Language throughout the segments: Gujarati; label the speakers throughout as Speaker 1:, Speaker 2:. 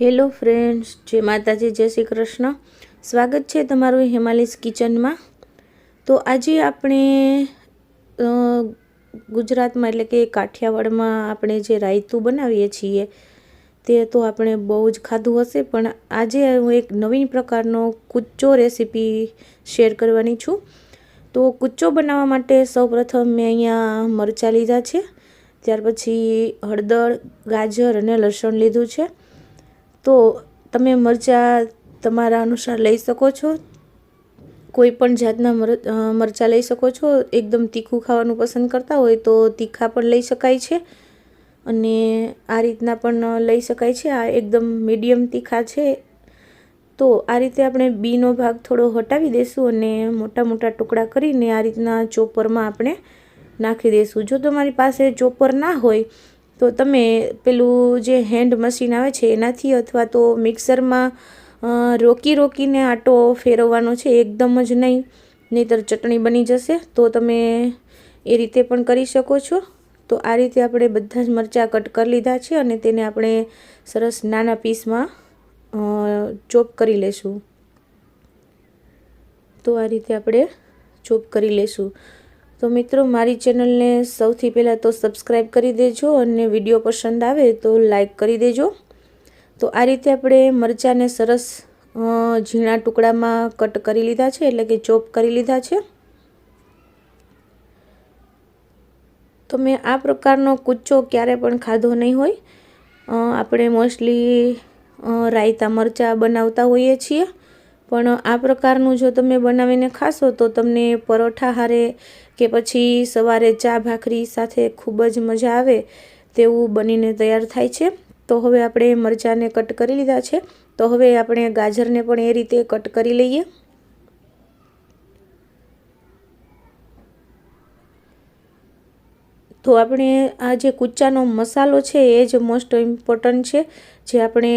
Speaker 1: હેલો ફ્રેન્ડ્સ જય માતાજી, જય શ્રી કૃષ્ણ. સ્વાગત છે તમારું હિમાલીસ કિચનમાં. તો આજે આપણે ગુજરાતમાં એટલે કે કાઠિયાવાડમાં આપણે જે રાયતું બનાવીએ છીએ, તે તો આપણે બહુ જ ખાધું હશે, પણ આજે હું એક નવીન પ્રકારનો કુચ્ચો રેસીપી શેર કરવાની છું. તો કુચ્ચો બનાવવા માટે સૌપ્રથમ મેં અહીંયા મરચાં લીધા છે, ત્યાર પછી હળદર, ગાજર અને લસણ લીધું છે. તો તમે મરચાં તમારા અનુસાર લઈ શકો છો? કોઈ પણ જાતના મર મરચાં લઈ શકો છો? એકદમ તીખું ખાવાનું પસંદ કરતા હોય તો તીખા પણ લઈ શકાય છે. અને આ રીતના પણ લઈ શકાય છે. આ એકદમ મીડિયમ તીખા છે. તો આ રીતે આપણે બીનો ભાગ થોડો હટાવી દઈશું અને મોટા મોટા ટુકડા કરીને આ રીતના ચોપરમાં આપણે નાખી દઈશું જો તમારી પાસે ચોપર ના હોય તો તમે પેલું જે હેન્ડ મશીન આવે છે, એનાથી અથવા તો મિક્સરમાં રોકી રોકીને આટો ફેરવવાનો છે, એકદમ જ નહીં. નહીંતર ચટણી બની જશે. તો તમે એ રીતે પણ કરી શકો છો. તો આ રીતે આપણે બધા જ મરચાં કટ કરી લીધા છે અને તેને આપણે સરસ નાના પીસમાં ચોપ કરી લેશું. તો આ રીતે આપણે ચોપ કરી લેશું. તો મિત્રો, મારી ચેનલને સૌથી પહેલાં તો સબસ્ક્રાઈબ કરી દેજો અને વીડિયો પસંદ આવે તો લાઈક કરી દેજો. તો આ રીતે આપણે મરચાંને સરસ ઝીણા ટુકડામાં કટ કરી લીધા છે, એટલે કે ચોપ કરી લીધા છે. તો મેં આ પ્રકારનો કૂચો ક્યારે પણ ખાધો નહીં હોય. આપણે મોસ્ટલી રાયતા મરચાં બનાવતા હોઈએ છીએ. પણ આ પ્રકારનું જો તમે બનાવીને ખાશો તો તમને પરોઠા હારે કે પછી સવારે ચા ભાખરી સાથે ખૂબ જ મજા આવે તેવું બનીને તૈયાર થાય છે. તો હવે આપણે મરચાંને કટ કરી લીધા છે. તો હવે આપણે ગાજરને પણ એ રીતે કટ કરી લઈએ. તો આપણે આ જે કુચ્ચાનો મસાલો છે એ જ મોસ્ટ ઇમ્પોર્ટન્ટ છે. જે આપણે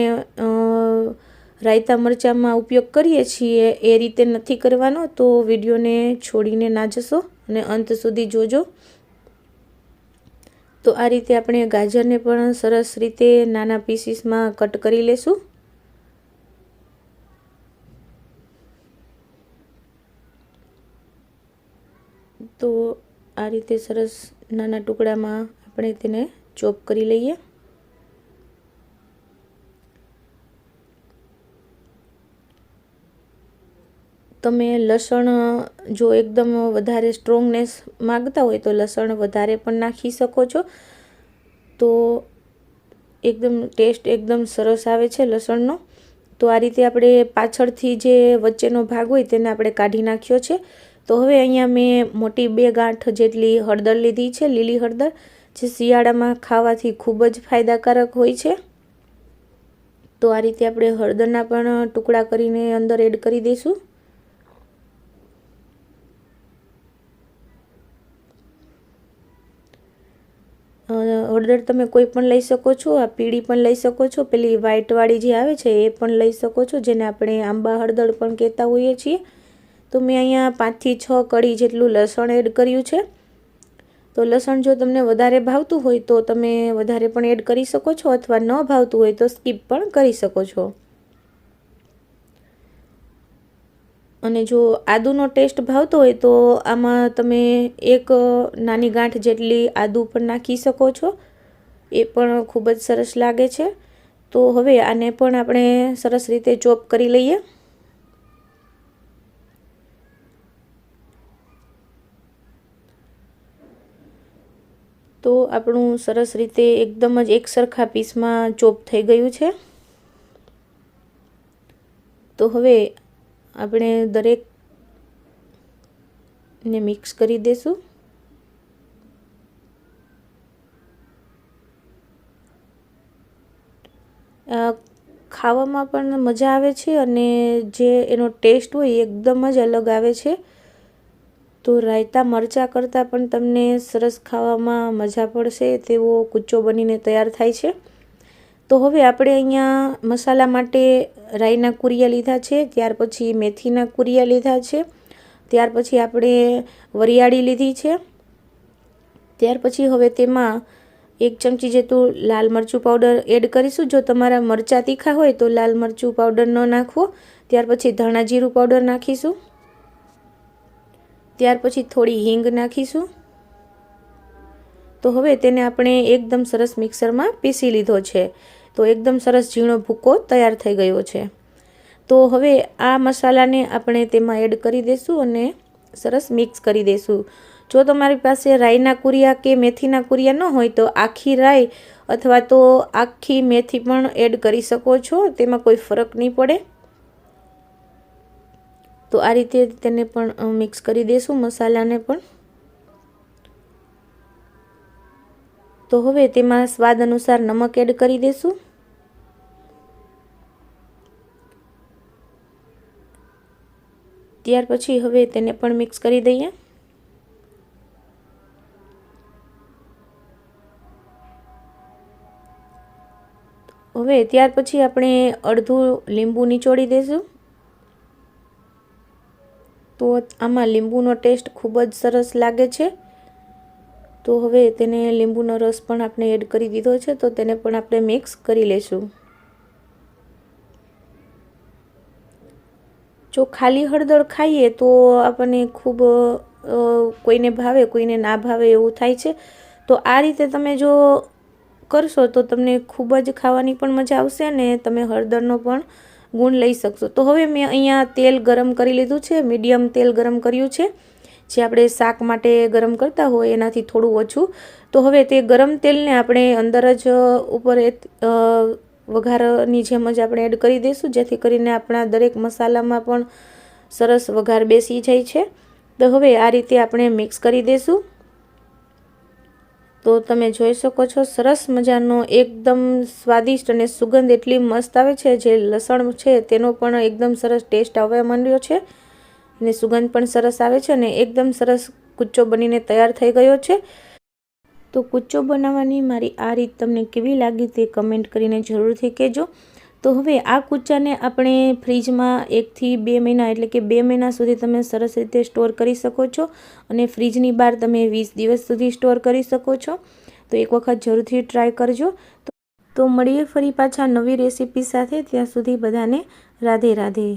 Speaker 1: રાયતા મરચાંમાં ઉપયોગ કરીએ છીએ, એ રીતે નથી કરવાનો, તો વિડીયોને છોડીને ના જશો અને અંત સુધી જોજો. તો આ રીતે આપણે ગાજરને પણ સરસ રીતે નાના પીસીસમાં કટ કરી લેશું. તો આ રીતે સરસ નાના ટુકડામાં આપણે તેને ચોપ કરી લઈએ. તમે લસણ, જો એકદમ વધારે સ્ટ્રોંગનેસ માગતા હોય તો લસણ વધારે પણ નાખી શકો છો. તો એકદમ ટેસ્ટ એકદમ સરસ આવે છે લસણનો. તો આ રીતે આપણે પાછળથી જે વચ્ચેનો ભાગ હોય તેને આપણે કાઢી નાખ્યો છે. તો હવે અહીંયા મેં મોટી બે ગાંઠ જેટલી હળદર લીધી છે, લીલી હળદર, જે શિયાળામાં ખાવાથી ખૂબ જ ફાયદાકારક હોય છે. તો આ રીતે આપણે હળદરના પણ ટુકડા કરીને અંદર એડ કરી દઈશું. હળદર તમે કોઈ પણ લઈ શકો છો, આ પીળી પણ લઈ શકો છો, પેલી વ્હાઈટવાળી જે આવે છે એ પણ લઈ શકો છો, જેને આપણે આંબા હળદર પણ કહેતા હોઈએ છીએ. તો મેં અહીંયા પાંચથી છ કળી જેટલું લસણ એડ કર્યું છે. તો લસણ જો તમને વધારે ભાવતું હોય તો તમે વધારે પણ એડ કરી શકો છો, અથવા ન ભાવતું હોય તો સ્કીપ પણ કરી શકો છો. અને જો આદુનો ટેસ્ટ ભાવતો હોય તો આમાં તમે એક નાની ગાંઠ જેટલી આદુ પણ નાખી શકો છો. એ પણ ખૂબ જ સરસ લાગે છે. તો હવે આને પણ આપણે સરસ રીતે ચોપ કરી લઈએ. તો આપણું સરસ રીતે એકદમ જ એક સરખા પીસમાં ચોપ થઈ ગયું છે. તો હવે આપણે દરેક ને મિક્સ કરી દેશું. ખાવામાં પણ મજા આવે છે અને જે એનો ટેસ્ટ હોય એકદમ જ અલગ આવે છે. તો રાયતા મરચાં કરતાં પણ તમને સરસ ખાવામાં મજા પડશે તેવો કૂચો બનીને તૈયાર થાય છે. તો હવે આપણે અહીંયા મસાલા માટે રાઈના કુરિયા લીધા છે, ત્યાર પછી મેથીના કુરિયા લીધા છે, ત્યાર પછી આપણે વરિયાળી લીધી છે, ત્યાર પછી હવે તેમાં એક ચમચી જેટલું લાલ મરચું પાવડર એડ કરીશું. જો તમારા મરચાં તીખા હોય તો લાલ મરચું પાવડર ન નાખવો. ત્યાર પછી ધાણા જીરું પાવડર નાખીશું. ત્યાર પછી થોડી હિંગ નાખીશું. તો હવે તેને આપણે એકદમ સરસ મિક્સરમાં પીસી લીધો છે. તો એકદમ સરસ ઝીણો ભૂકો તૈયાર થઈ ગયો છે. તો હવે આ મસાલાને આપણે તેમાં એડ કરી દઈશું અને સરસ મિક્સ કરી દઈશું જો તમારી પાસે રાઈના કુરિયા કે મેથીના કુરિયા ન હોય તો આખી રાઈ અથવા તો આખી મેથી પણ એડ કરી શકો છો, તેમાં કોઈ ફરક નહીં પડે. તો આ રીતે તેને પણ મિક્સ કરી દઈશું મસાલાને પણ. તો હવે તેમાં સ્વાદ અનુસાર નમક એડ કરી દઈશું ત્યાર પછી હવે તેને પણ મિક્સ કરી દઈએ. હવે ત્યાર પછી આપણે અડધું લીંબુ નીચોડી દઈશું તો આમાં લીંબુનો ટેસ્ટ ખૂબ જ સરસ લાગે છે. તો હવે તેને લીંબુનો રસ પણ આપણે એડ કરી દીધો છે, તો તેને પણ આપણે મિક્સ કરી લઈશું જો ખાલી હળદર ખાઈએ તો આપણને ખૂબ કોઈને ભાવે, કોઈને ના ભાવે એવું થાય છે. તો આ રીતે તમે જો કરશો તો તમને ખૂબ જ ખાવાની પણ મજા આવશે અને તમે હળદરનો પણ ગુણ લઈ શકશો. તો હવે મેં અહીંયા તેલ ગરમ કરી લીધું છે, મીડિયમ તેલ ગરમ કર્યું છે. જે આપણે શાક માટે ગરમ કરતા હોય એનાથી થોડું ઓછું. તો હવે તે ગરમ તેલને આપણે અંદર જ ઉપર વઘારની જેમ જ આપણે એડ કરી દઈશું. જેથી કરીને આપણા દરેક મસાલામાં પણ સરસ વઘાર બેસી જાય છે. તો હવે આ રીતે આપણે મિક્સ કરી દઈશું. તો તમે જોઈ શકો છો, સરસ મજાનો એકદમ સ્વાદિષ્ટ અને સુગંધ એટલી મસ્ત આવે છે. જે લસણ છે તેનો પણ એકદમ સરસ ટેસ્ટ આવવા માંડ્યો છે. અને સુગંધ પણ સરસ આવે છે અને એકદમ સરસ કુચ્ચો બનીને તૈયાર થઈ ગયો છે. તો કુચ્ચો બનાવવાની મારી આ રીત તમને કેવી લાગી તે કમેન્ટ કરીને જરૂરથી કહેજો. તો હવે આ કૂચાને આપણે ફ્રીજમાં એકથી બે મહિના એટલે કે બે મહિના સુધી તમે સરસ રીતે સ્ટોર કરી શકો છો અને ફ્રીજની બહાર તમે વીસ દિવસ સુધી સ્ટોર કરી શકો છો. તો એક વખત જરૂરથી ટ્રાય કરજો. તો મળીએ ફરી પાછા નવી રેસીપી સાથે. ત્યાં સુધી બધાને રાધે રાધે.